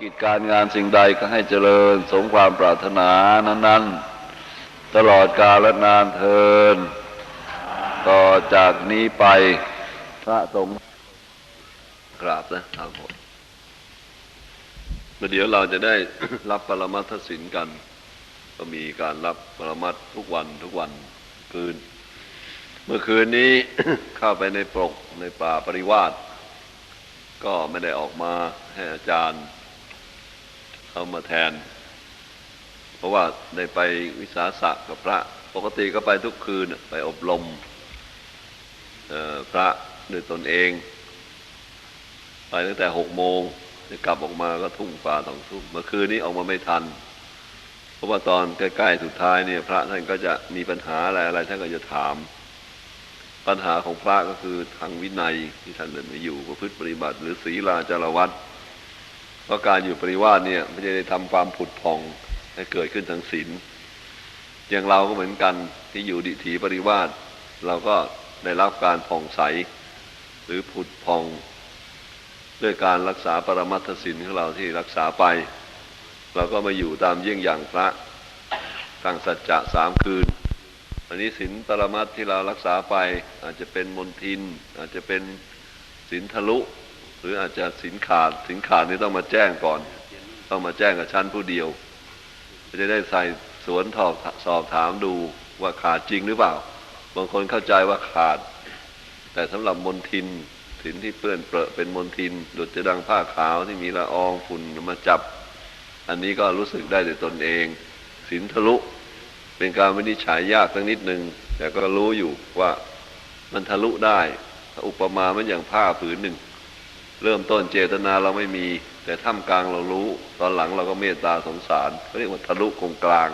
กิจการงานสิ่งใดก็ให้เจริญ สมความปรารถนานั้น ๆ ตลอดกาลนานเทิน ต่อจากนี้ไปพระสงฆ์กราบนะทางหมดเดี๋ยวเราจะได้รับปรมัตถสินกัน ก็มีการรับปรมัตทุกวันทุกวันคืน เมื่อคืนนี้เข้าไปในปรกในป่าปริวาสก็ไม่ได้ออกมาให้อาจารย์ เอามาแทน เพราะว่าได้ไปวิสาสะกับพระ ปกติก็ไปทุกคืนไปอบรมพระด้วยตนเอง ไปตั้งแต่หกโมงจะกลับออกมาก็ทุ่งป่าสองทุ่มเมื่อคืนนี้ออกมาไม่ทัน เพราะว่าตอนใกล้ๆสุดท้ายเนี่ย พระท่านก็จะมีปัญหาอะไรอะไรท่านก็จะถาม ปัญหาของพระก็คือทางวินัยที่ท่านเดินไปอยู่ประพฤติปฏิบัติ หรือศีลาจารวัต เพราะการอยู่ปริวาสเนี่ยไม่ได้ทำความผุดพองให้เกิดขึ้นทางศีลอย่างเราก็เหมือนกันที่อยู่ดิถีปริวาสเราก็ได้รับการผ่องใส หรือผุดพอง ด้วยการรักษาปรมัตถศีลของเราที่รักษาไป เราก็มาอยู่ตามเยี่ยงอย่างพระตั้งสัจจะสามคืน อันนี้ศีลปรมัตที่เรารักษาไปอาจจะเป็นมนทิน อาจจะเป็นศีลทะลุ หรืออาจจะศีลขาดศีลขาดนี่ต้องมาแจ้งก่อน ต้องมาแจ้งกับชั้นผู้เดียวจะได้ใส่สวนทอบสอบถามดูว่าขาดจริงหรือเปล่า บางคนเข้าใจว่าขาด แต่สำหรับมนทินศีลที่เปื้อนเปรอะเป็นมนทินดุจจะดังผ้าขาวที่มีละอองฝุ่นมาจับ อันนี้ก็รู้สึกได้ด้วยตนเองศีลทะลุ เป็นการวินิจฉัยยากสักนิดหนึ่งแต่ก็รู้อยู่ว่ามันทะลุได้อุปมามันอย่างผ้าผืนหนึ่ง เริ่มต้นเจตนาเราไม่มี แต่ท่ามกลางเรารู้ ตอนหลังเราก็เมตตาสงสารเขาเรียกว่าทะลุกงกลาง